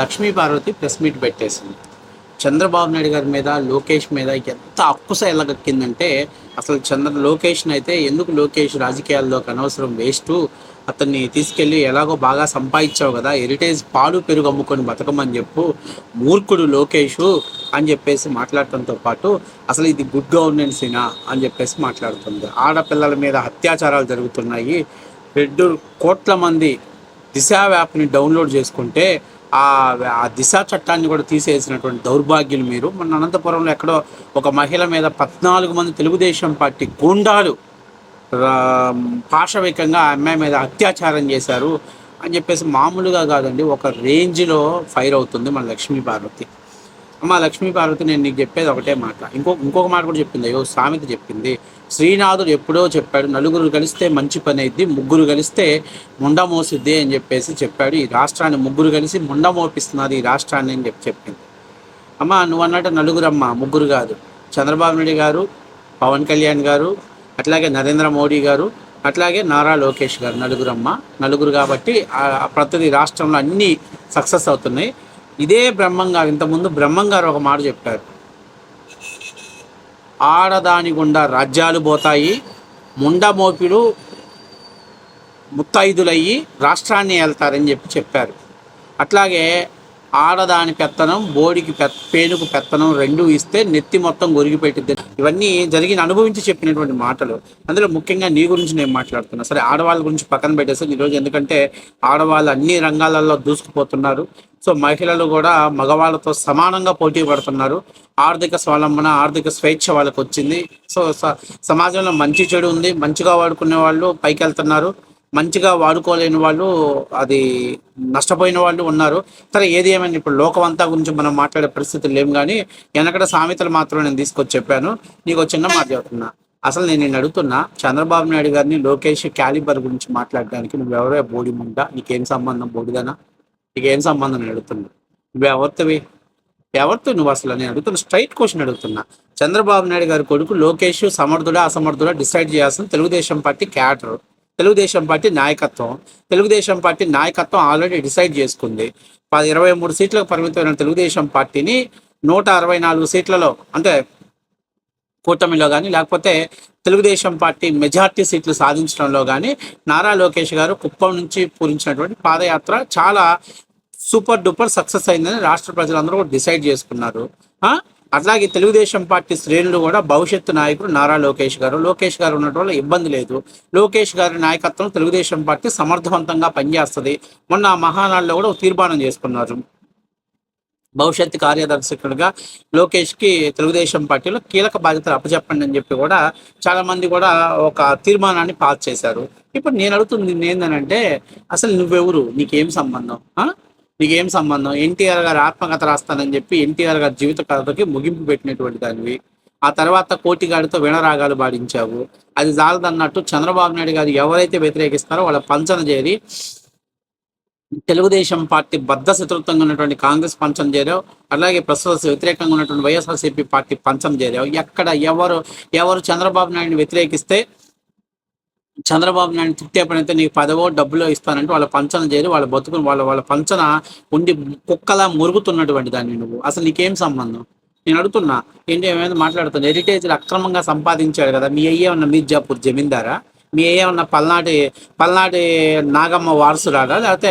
Lakshmi Parvati press meet పెట్టేసింది. చంద్రబాబు నాయుడు గారి మీద లోకేష్ మీద ఎంత అక్కుస ఎల్లగక్కిందంటే అసలు చంద్ర లోకేష్ అయితే ఎందుకు లోకేష్ రాజకీయాల్లోకి అనవసరం వేస్ట్? అతన్ని తీసుకెళ్ళి ఎలాగో బాగా సంపాదించావు కదా హెరిటేజ్ పాలు పెరుగు అమ్ముకొని బతకమని చెప్పు మూర్ఖుడు లోకేషు అని చెప్పేసి మాట్లాడటంతో పాటు అసలు ఇది గుడ్ గవర్నెన్సేనా అని చెప్పేసి మాట్లాడుతుంది. ఆడపిల్లల మీద అత్యాచారాలు జరుగుతున్నాయి. రెండు కోట్ల మంది దిశా యాప్ని డౌన్లోడ్ చేసుకుంటే ఆ ఆ దిశ చట్టాన్ని కూడా తీసేసినటువంటి దౌర్భాగ్యులు మీరు. మన అనంతపురంలో ఎక్కడో ఒక మహిళ మీద పద్నాలుగు మంది తెలుగుదేశం పార్టీ గూండాలు పాశవికంగా ఆ అమ్మాయి మీద అత్యాచారం చేశారు అని చెప్పేసి మామూలుగా కాదండి ఒక రేంజ్లో ఫైర్ అవుతుంది మన లక్ష్మీ పార్వతి. అమ్మ లక్ష్మీ పార్వతి నేను నీకు చెప్పేది ఒకటే మాట. ఇంకో ఇంకొక మాట కూడా చెప్పింది. అయ్యో సామెత చెప్పింది. శ్రీనాథుడు ఎప్పుడో చెప్పాడు నలుగురు కలిస్తే మంచి పని అయింది ముగ్గురు కలిస్తే ముండ మోసిద్ది అని చెప్పేసి చెప్పాడు. ఈ రాష్ట్రాన్ని ముగ్గురు కలిసి ముండ మోపిస్తున్నది ఈ రాష్ట్రాన్ని అని చెప్పి చెప్పింది. అమ్మ నువ్వు అన్నట్టు నలుగురమ్మ ముగ్గురు కాదు. చంద్రబాబు నాయుడు గారు పవన్ కళ్యాణ్ గారు అట్లాగే నరేంద్ర మోడీ గారు అట్లాగే నారా లోకేష్ గారు నలుగురమ్మ. నలుగురు కాబట్టి ఆ- ప్రతి రాష్ట్రంలో అన్నీ సక్సెస్ అవుతున్నాయి. ఇదే బ్రహ్మంగారు ఇంతకుముందు బ్రహ్మంగారు ఒక మాట చెప్పారు. ఆడదాని గుండా రాజ్యాలు పోతాయి ముండమోపిడు ముత్తైదులయ్యి రాష్ట్రాన్ని వెళ్తారని చెప్పి చెప్పారు. అట్లాగే ఆడదాని పెత్తనం బోడికి పెత్ పేనుకు పెత్తనం రెండు ఇస్తే నెత్తి మొత్తం గొరిగిపెట్టిద్ది ఇవన్నీ జరిగిన అనుభవించి చెప్పినటువంటి మాటలు. అందులో ముఖ్యంగా నీ గురించి నేను మాట్లాడుతున్నా. సరే ఆడవాళ్ళ గురించి పక్కన పెట్టేసి ఈరోజు ఎందుకంటే ఆడవాళ్ళు అన్ని రంగాలలో దూసుకుపోతున్నారు. సో మహిళలు కూడా మగవాళ్ళతో సమానంగా పోటీ పడుతున్నారు. ఆర్థిక స్వలంబన ఆర్థిక స్వేచ్ఛ వాళ్ళకు వచ్చింది సో స- సమాజంలో మంచి చెడు ఉంది. మంచిగా వాడుకునే వాళ్ళు పైకి వెళ్తున్నారు మంచిగా వాడుకోలేని వాళ్ళు అది నష్టపోయిన వాళ్ళు ఉన్నారు. సరే ఏది ఏమైనా ఇప్పుడు లోకమంతా గురించి మనం మాట్లాడే పరిస్థితులు లేము కానీ వెనకడ సామెతలు మాత్రం నేను తీసుకొచ్చి చెప్పాను. నీకు చిన్న మాట చెప్తున్నా. అసలు నేను నేను అడుగుతున్నా చంద్రబాబు నాయుడు గారిని లోకేష్ క్యాలిబర్ గురించి మాట్లాడడానికి నువ్వెవరో బోడి ముండా? నీకేం సంబంధం బోడిదనా? నీకేం సంబంధం నేను అడుగుతున్నా? నువ్వు ఎవరితోవి ఎవరితో నువ్వు అసలు? నేను అడుగుతున్నా స్ట్రైట్ క్వశ్చన్ అడుగుతున్నా. చంద్రబాబు నాయుడు గారి కొడుకు లోకేష్ సమర్థుడా అసమర్థుడా డిసైడ్ చేయాల్సిన Telugudesam party cadre. Telugudesam party నాయకత్వం. తెలుగుదేశం పార్టీ నాయకత్వం ఆల్రెడీ డిసైడ్ చేసుకుంది. పది ఇరవై మూడు సీట్లకు పరిమితమైన తెలుగుదేశం పార్టీని నూట అరవై నాలుగు సీట్లలో అంటే కూటమిలో కానీ లేకపోతే తెలుగుదేశం పార్టీ మెజార్టీ సీట్లు సాధించడంలో కానీ నారా లోకేష్ గారు కుప్పం నుంచి పూరించినటువంటి పాదయాత్ర చాలా సూపర్ డూపర్ సక్సెస్ అయిందని రాష్ట్ర ప్రజలందరూ కూడా డిసైడ్ చేసుకున్నారు. అట్లాగే తెలుగుదేశం పార్టీ శ్రేణులు కూడా భవిష్యత్తు నాయకుడు నారా లోకేష్ గారు. లోకేష్ గారు ఉండటం వల్ల ఇబ్బంది లేదు. లోకేష్ గారి నాయకత్వం తెలుగుదేశం పార్టీ సమర్థవంతంగా పనిచేస్తుంది. మొన్న మహానాడులో కూడా ఒక తీర్మానం చేసుకున్నారు. భవిష్యత్తు కార్యదర్శకుడిగా లోకేష్కి తెలుగుదేశం పార్టీలో కీలక బాధ్యతలు అప్పచెప్పండి అని చెప్పి కూడా చాలామంది కూడా ఒక తీర్మానాన్ని పాస్ చేశారు. ఇప్పుడు నేను అడుగుతుంది ఏంటంటే అసలు నువ్వెవరు? నీకేం సంబంధం? నీకేం సంబంధం? ఎన్టీఆర్ గారు ఆత్మకథ రాస్తానని చెప్పి ఎన్టీఆర్ గారి జీవిత కథకి ముగింపు పెట్టినటువంటి దానివి. ఆ తర్వాత కోటిగాడితో వినరాగాలు పాడించావు. అది జాలదన్నట్టు చంద్రబాబు నాయుడు గారు ఎవరైతే వ్యతిరేకిస్తారో వాళ్ళ పంచన చేరి తెలుగుదేశం పార్టీ బద్ద శత్రుత్వంగా ఉన్నటువంటి కాంగ్రెస్ పంచం చేరావు అలాగే ప్రస్తుత వ్యతిరేకంగా ఉన్నటువంటి వైఎస్ఆర్సీపీ పార్టీ పంచం చేరావు ఎక్కడ ఎవరు ఎవరు చంద్రబాబు నాయుడిని వ్యతిరేకిస్తే చంద్రబాబు నాయుడు తిట్టే పని నీకు పదవో డబ్బులో ఇస్తానంటే వాళ్ళ పంచన చేరి వాళ్ళ బతుకుని వాళ్ళ వాళ్ళ పంచన ఉండి కుక్కలా మురుగుతున్నటువంటి దాన్ని నువ్వు. అసలు నీకేం సంబంధం? నేను అడుగుతున్నా ఏంటి ఏమైనా మాట్లాడుతున్నా? హెరిటేజ్ అక్రమంగా సంపాదించాడు కదా మీ అయ్యే ఉన్న మీర్జాపూర్ జమీందారా? మీ అయ్యే ఉన్న పల్నాటి పల్నాటి నాగమ్మ వారసురాడా లేకపోతే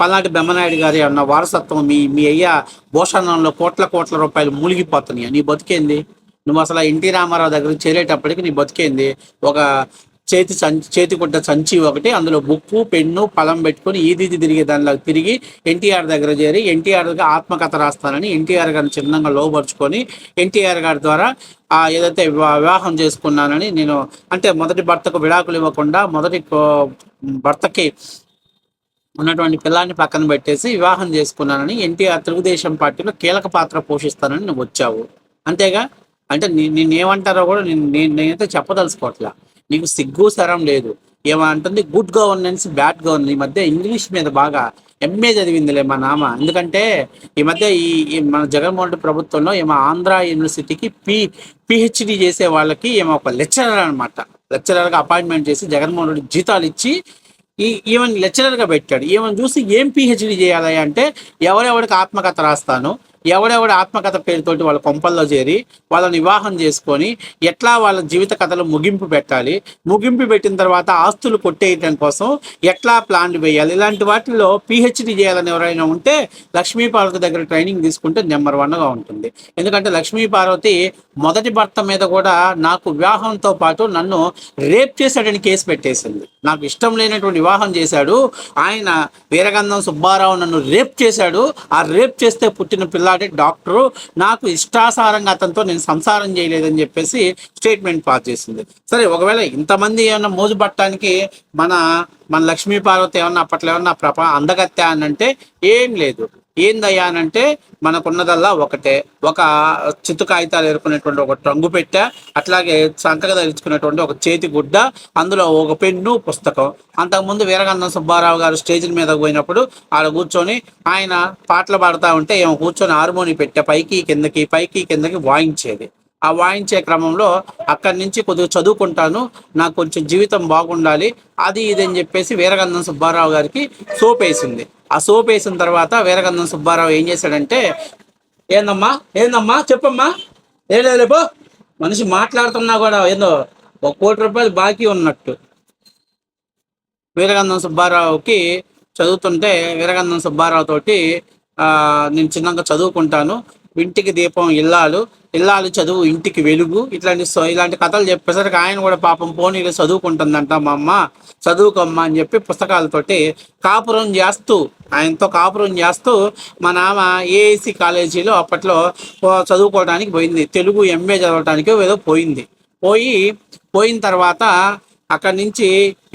పల్నాటి బెమ్మనాయుడు గారి ఉన్న వారసత్వం మీ మీ అయ్య భూషణంలో కోట్ల కోట్ల రూపాయలు మూలిగిపోతున్నాయి? నీ బతికేంది? నువ్వు అసలు ఎన్టీ రామారావు దగ్గర చేరేటప్పటికి నీ బతికేంది? ఒక చేతి సంచి చేతికుంట సంచి ఒకటి అందులో బుక్కు పెన్ను పలం పెట్టుకొని ఈదీది తిరిగి దానిలో తిరిగి ఎన్టీఆర్ దగ్గర చేరి ఎన్టీఆర్ దగ్గర ఆత్మకథ రాస్తానని ఎన్టీఆర్ గారిని చిన్నంగా లోపరుచుకొని ఎన్టీఆర్ గారి ద్వారా ఏదైతే వివాహం చేసుకున్నానని నేను అంటే మొదటి భర్తకు విడాకులు ఇవ్వకుండా మొదటి భర్తకి ఉన్నటువంటి పిల్లాన్ని పక్కన పెట్టేసి వివాహం చేసుకున్నానని ఎన్టీఆర్ తెలుగుదేశం పార్టీలో కీలక పాత్ర పోషిస్తానని నువ్వు వచ్చావు. అంతేగా? అంటే నీ నేనేమంటారో కూడా నేను నేను నేనైతే చెప్పదలుచుకోవట్లా. నీకు సిగ్గు సరం లేదు. ఏమంటుంది గుడ్ గవర్నెన్స్ బ్యాడ్ గవర్నెన్స్ ఈ మధ్య ఇంగ్లీష్ మీద బాగా ఎంఏ చదివిందిలే మా నామ. ఎందుకంటే ఈ మధ్య ఈ మన జగన్మోహన్ రెడ్డి ప్రభుత్వంలో ఏమో ఆంధ్ర యూనివర్సిటీకి పి పిహెచ్డి చేసే వాళ్ళకి ఏమో ఒక లెక్చరర్ అనమాట లెక్చరర్గా అపాయింట్మెంట్ చేసి జగన్మోహన్ రెడ్డి జీతాలు ఇచ్చి ఈ ఈవెన్ లెక్చరర్గా పెట్టాడు. ఈవెన్ చూసి ఏం పిహెచ్డి చేయాలి అంటే ఎవరెవరికి ఆత్మకథ రాస్తాను? ఎవడెవడ ఆత్మకథ పేరుతోటి వాళ్ళ కొంపల్లో చేరి వాళ్ళని వివాహం చేసుకొని ఎట్లా వాళ్ళ జీవిత కథలు ముగింపు పెట్టాలి ముగింపు పెట్టిన తర్వాత ఆస్తులు కొట్టేయటం కోసం ఎట్లా ప్లాన్లు వేయాలి ఇలాంటి వాటిల్లో పిహెచ్డి చేయాలని ఎవరైనా ఉంటే లక్ష్మీ పార్వతి దగ్గర ట్రైనింగ్ తీసుకుంటే నెంబర్ వన్గా ఉంటుంది. ఎందుకంటే లక్ష్మీ పార్వతి మొదటి భర్త మీద కూడా నాకు వివాహంతో పాటు నన్ను రేప్ చేశాడని కేసు పెట్టేసింది. నాకు ఇష్టం లేనటువంటి వివాహం చేశాడు. ఆయన వీరగంధం సుబ్బారావు నన్ను రేప్ చేశాడు. ఆ రేప్ చేస్తే పుట్టిన పిల్ల పిల్లాడే డాక్టరు నాకు ఇష్టాసారంగా అతనితో నేను సంసారం చేయలేదని చెప్పేసి స్టేట్మెంట్ పాస్ చేసింది. సరే ఒకవేళ ఇంతమంది ఏమన్నా మోజు పట్టడానికి మన మన లక్ష్మీ పార్వతి ఏమన్నా అప్పట్లో ఏమన్నా ప్రప అందగత్తా అని అంటే ఏం లేదు. ఏందయ్యా అని అంటే మనకున్నదల్లా ఒకటే. ఒక చిత్తు కాగితాలు ఏరుకునేటువంటి ఒక టంగు పెట్ట అట్లాగే సంకగా ధరించుకునేటువంటి ఒక చేతి గుడ్డ అందులో ఒక పెన్ను పుస్తకం. అంతకుముందు వీరగంధం సుబ్బారావు గారు స్టేజ్ మీద పోయినప్పుడు ఆడ కూర్చొని ఆయన పాటలు పాడుతూ ఉంటే ఏమో కూర్చొని హార్మోని పెట్టే పైకి కిందకి పైకి కిందకి వాయించేది. ఆ వాయించే క్రమంలో అక్కడి నుంచి కొద్దిగా చదువుకుంటాను నాకు కొంచెం జీవితం బాగుండాలి అది ఇది అని చెప్పేసి వీరగంధం సుబ్బారావు గారికి సోపేసింది. ఆ సోప్ వేసిన తర్వాత వీరగంధం సుబ్బారావు ఏం చేశాడంటే ఏందమ్మా ఏందమ్మా చెప్పమ్మా ఏం లేదు రేపు మనిషి మాట్లాడుతున్నా కూడా ఏందో ఒక కోటి రూపాయలు బాకీ ఉన్నట్టు. వీరగంధం సుబ్బారావుకి చదువుతుంటే వీరగంధం సుబ్బారావు తోటి ఆ, నేను చిన్నగా చదువుకుంటాను ఇంటికి దీపం ఇల్లాలు ఇల్లాలు చదువు ఇంటికి వెలుగు ఇట్లాంటి ఇలాంటి కథలు చెప్పేసరికి ఆయన కూడా పాపం పోనీలు చదువుకుంటుందంట మా అమ్మ చదువుకోమ్మ అని చెప్పి పుస్తకాలతోటి కాపురం చేస్తూ ఆయనతో కాపురం చేస్తూ మా నాన్న ఏఐసి కాలేజీలో అప్పట్లో చదువుకోవడానికి పోయింది. తెలుగు ఎంఏ చదవడానికి ఏదో పోయింది. పోయి పోయిన తర్వాత అక్కడి నుంచి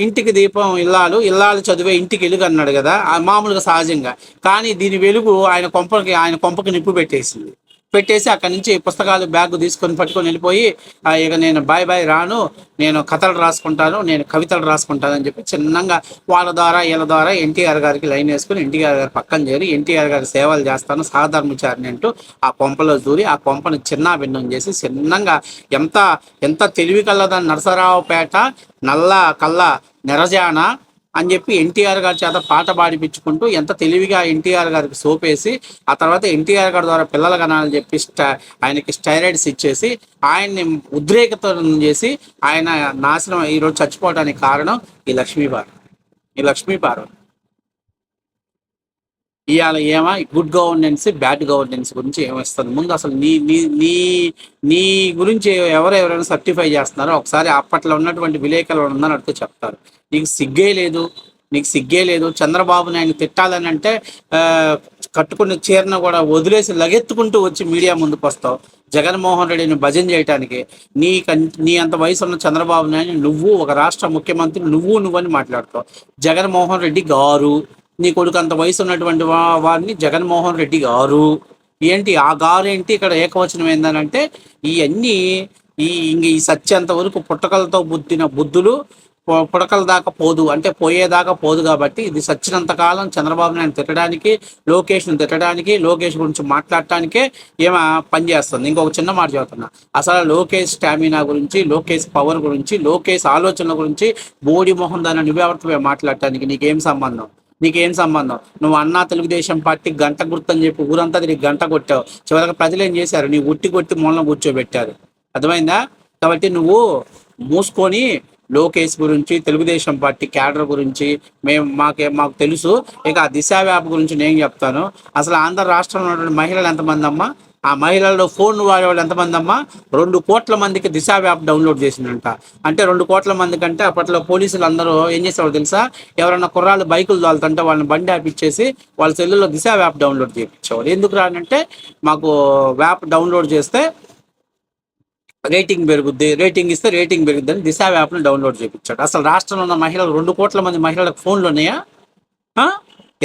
ఇంటికి దీపం ఇల్లాలు ఇల్లాలు చదివే ఇంటికి వెలుగు అన్నాడు కదా ఆ మామూలుగా సహజంగా. కానీ దీని వెలుగు ఆయన కొంపకి ఆయన కొంపకి నిప్పు పెట్టేసింది. పెట్టేసి అక్కడి నుంచి పుస్తకాలు బ్యాగ్ తీసుకొని పట్టుకొని వెళ్ళిపోయి ఇక నేను బాయ్ బాయ్ రాను నేను కథలు రాసుకుంటాను నేను కవితలు రాసుకుంటాను అని చెప్పి చిన్నగా వాళ్ళ ద్వారా వీళ్ళ ద్వారా ఎన్టీఆర్ గారికి లైన్ వేసుకుని ఎన్టీఆర్ గారి పక్కన చేరి ఎన్టీఆర్ గారి సేవలు చేస్తాను సహధర్మచారిని అంటూ ఆ కొంపలో దూరి ఆ కొంపను చిన్న భిన్నం చేసి చిన్నంగా ఎంత ఎంత తెలివి కలదని నరసరావుపేట నల్ల కల్ల నిరజాన అని చెప్పి ఎన్టీఆర్ గారి చేత పాట పాడిపించుకుంటూ ఎంత తెలివిగా ఎన్టీఆర్ గారికి సోపేసి ఆ తర్వాత ఎన్టీఆర్ గారి ద్వారా పిల్లల కనాలని చెప్పి ఆయనకి స్టైరాయిడ్స్ ఇచ్చేసి ఆయన్ని ఉద్రేకత చేసి ఆయన నాశనం ఈరోజు చచ్చిపోవడానికి కారణం ఈ లక్ష్మీబారు ఈ లక్ష్మీపార్వతి ఇవాళ ఏమా? గుడ్ గవర్నెన్స్ బ్యాడ్ గవర్నెన్స్ గురించి ఏమిస్తుంది? ముందు అసలు నీ నీ నీ నీ గురించి ఎవరు ఎవరైనా సర్టిఫై చేస్తున్నారో ఒకసారి అప్పట్లో ఉన్నటువంటి విలేకరులు ఉందని అడుగుతూ చెప్తారు. నీకు సిగ్గే లేదు నీకు సిగ్గే లేదు చంద్రబాబు నాయుడు తిట్టాలని అంటే కట్టుకున్న చీరను కూడా వదిలేసి లగెత్తుకుంటూ వచ్చి మీడియా ముందుకు వస్తావు. జగన్మోహన్ రెడ్డిని భజన చేయడానికి నీ నీ అంత వయసు ఉన్న చంద్రబాబు నాయుడు నువ్వు ఒక రాష్ట్ర ముఖ్యమంత్రి నువ్వు నువ్వని మాట్లాడుతావు. జగన్మోహన్ రెడ్డి గారు నీ కొడుకు అంత వయసు ఉన్నటువంటి వా- వారిని జగన్మోహన్ రెడ్డి గారు ఏంటి ఆ గారు ఏంటి ఇక్కడ ఏకవచనం ఏందనంటే ఇవన్నీ ఈ ఇంక ఈ సత్యంత వరకు పుట్టకలతో బుద్ధిన బుద్ధులు పుడకల దాకా పోదు. అంటే పోయేదాకా పోదు కాబట్టి ఇది సచ్చినంత కాలం చంద్రబాబు నాయుడు తిట్టడానికి లోకేష్ను తిట్టడానికి లోకేష్ గురించి మాట్లాడటానికే ఏమో పనిచేస్తుంది ఇంకొక చిన్న మాట చెబుతున్నా అసలు లోకేష్ స్టామినా గురించి లోకేష్ పవర్ గురించి లోకేష్ ఆలోచనల గురించి బోడి మొహం దాని నువ్వెవరితో మాట్లాడటానికి నీకేం సంబంధం? నీకేం సంబంధం? నువ్వు అన్నా తెలుగుదేశం పార్టీ గంట గుర్తని చెప్పి ఊరంతా తిరిగి గంట కొట్టావు. చివరికి ప్రజలు ఏం చేశారు? నీ ఉట్టి కొట్టి మూలన కూర్చోబెట్టారు. అర్థమైందా? కాబట్టి నువ్వు మూసుకొని లోకేష్ గురించి తెలుగుదేశం పార్టీ క్యాడర్ గురించి మేము మాకే మాకు తెలుసు. ఇక ఆ వ్యాప్ గురించి నేను చెప్తాను. అసలు ఆంధ్ర రాష్ట్రంలో ఉన్నటువంటి మహిళలు ఎంతమంది అమ్మా? ఆ మహిళల్లో ఫోన్ వాడేవాళ్ళు ఎంతమంది అమ్మా రెండు కోట్ల మందికి దిశ యాప్ డౌన్లోడ్ చేసిందంట. అంటే రెండు కోట్ల మంది కంటే అప్పట్లో పోలీసులు అందరూ ఏం చేసేవాళ్ళు తెలుసా? ఎవరైనా కుర్రాళ్ళు బైకులు తోలుతుంటే వాళ్ళని బండి యాప్ ఇచ్చేసి వాళ్ళ సెల్లులో దిశ యాప్ డౌన్లోడ్ చేయించేవాళ్ళు. ఎందుకు రానంటే మాకు యాప్ డౌన్లోడ్ చేస్తే రేటింగ్ పెరుగుద్ది రేటింగ్ ఇస్తే రేటింగ్ పెరుగుద్ది అని దిశ యాప్ను డౌన్లోడ్ చేయించాడు. అసలు రాష్ట్రంలో ఉన్న మహిళలు రెండు కోట్ల మంది మహిళలకు ఫోన్లు ఉన్నాయా?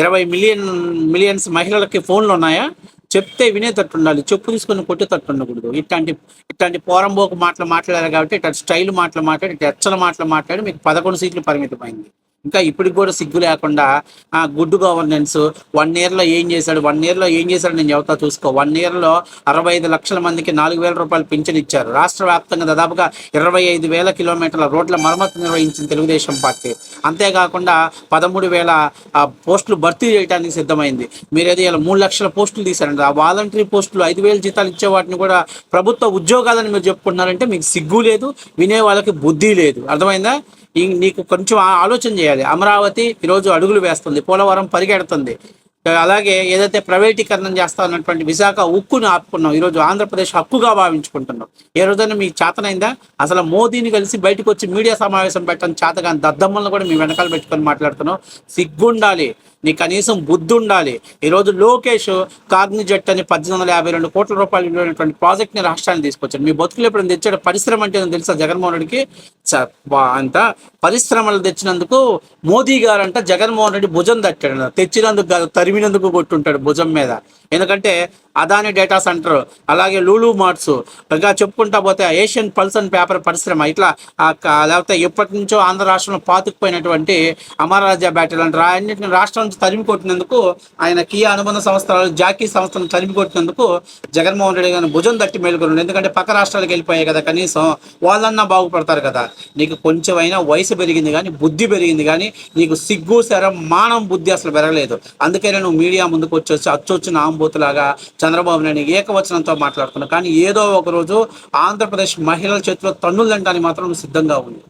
ఇరవై మిలియన్ మిలియన్స్ మహిళలకి ఫోన్లు ఉన్నాయా? చెప్తే వినేటట్టు ఉండాలి చెప్పు తీసుకొని కొట్టేటట్టు ఉండకూడదు ఇట్లాంటి ఇట్లాంటి పోరంబోకు మాటలు మాట్లాడారు కాబట్టి ఇట్లాంటి స్టైల్ మాటలు మాట్లాడి ఇట్లా ఎచ్చల మాటలు మాట్లాడి మీకు పదకొండు సీట్లు పరిమితమైంది. ఇంకా ఇప్పటికి కూడా సిగ్గు లేకుండా ఆ, గుడ్ గవర్నెన్స్ వన్ ఇయర్లో ఏం చేశాడు వన్ ఇయర్లో ఏం చేశాడు నేను చెబుతా చూసుకో. వన్ ఇయర్లో అరవై ఐదు లక్షల మందికి నాలుగు వేల రూపాయలు పింఛన్ ఇచ్చారు. రాష్ట్ర వ్యాప్తంగా దాదాపుగా ఇరవై ఐదు వేల కిలోమీటర్ల రోడ్ల మరమ్మతు నిర్వహించిన తెలుగుదేశం పార్టీ. అంతేకాకుండా పదమూడు వేల ఆ, పోస్టులు భర్తీ చేయడానికి సిద్ధమైంది. మీరు ఏదో ఇలా మూడు లక్షల పోస్టులు తీశారండి ఆ వాలంటరీ పోస్టులు ఐదు వేల జీతాలు ఇచ్చే వాటిని కూడా ప్రభుత్వ ఉద్యోగాలని మీరు చెప్పుకుంటున్నారంటే మీకు సిగ్గు లేదు వినే వాళ్ళకి బుద్ధి లేదు. అర్థమైందా? నీకు కొంచెం ఆలోచన చేయాలి. అమరావతి ఈరోజు అడుగులు వేస్తుంది పోలవరం పరిగెడుతుంది. అలాగే ఏదైతే ప్రైవేటీకరణం చేస్తా ఉన్నటువంటి విశాఖ ఉక్కును ఆపుకున్నాం ఈరోజు ఆంధ్రప్రదేశ్ హక్కుగా భావించుకుంటున్నాం. ఏ రోజైనా మీకు చేతనైందా? అసలు మోదీని కలిసి బయటకు వచ్చి మీడియా సమావేశం పెట్టడం చేతగాని దద్దమ్మలను కూడా మీ వెనకాల పెట్టుకొని మాట్లాడుతున్నాం. సిగ్గుండాలి. నీ కనీసం బుద్ధి ఉండాలి. ఈరోజు లోకేష్ కాగ్నిజెట్ అని పద్దెనిమిది వందల యాభై రెండు కోట్ల రూపాయలు విలువైనటువంటి ప్రాజెక్ట్ని తీసుకొచ్చాడు. మీ బతుకులు ఎప్పుడు తెచ్చాడు? పరిశ్రమ అంటే తెలుసా జగన్మోహన్ రెడ్డికి? అంత పరిశ్రమలు తెచ్చినందుకు మోదీ గారు అంట జగన్మోహన్ రెడ్డి భుజం తట్టాడు. తెచ్చినందుకు కాదు తరిమినందుకు కొట్టుంటాడు భుజం మీద. ఎందుకంటే అదాని డేటా సెంటర్ అలాగే లూలు మార్ట్స్ ఇంకా చెప్పుకుంటా పోతే ఏషియన్ పల్స్ అండ్ పేపర్ పరిశ్రమ ఇట్లా లేకపోతే ఎప్పటి నుంచో ఆంధ్ర రాష్ట్రంలో పాతుకుపోయినటువంటి అమరరాజా బ్యాటరీ లాంటి అన్నింటిని అన్నిటిని రాష్ట్రం నుంచి తరిమి కొట్టినందుకు ఆయన కియా అనుబంధ సంస్థలు జాకీ సంస్థను తరిమి కొట్టినందుకు జగన్మోహన్ రెడ్డి గారిని భుజం తట్టి మేలుకొన్నాడు. ఎందుకంటే పక్క రాష్ట్రాలకు వెళ్ళిపోయాయి కదా కనీసం వాళ్ళన్నా బాగుపడతారు కదా. నీకు కొంచెమైనా వయసు పెరిగింది కానీ బుద్ధి పెరిగింది కానీ నీకు సిగ్గు శరం మానం బుద్ధి అసలు పెరగలేదు. అందుకనే నువ్వు మీడియా ముందుకు వచ్చేసి అచ్చొచ్చిన ఆంబూతులాగా చంద్రబాబు నాయుడు ఏకవచనంతో మాట్లాడుతున్నావు కానీ ఏదో ఒక రోజు ఆంధ్రప్రదేశ్ మహిళల చేతిలో తన్నులు తినడానికి మాత్రం సిద్ధంగా ఉంది.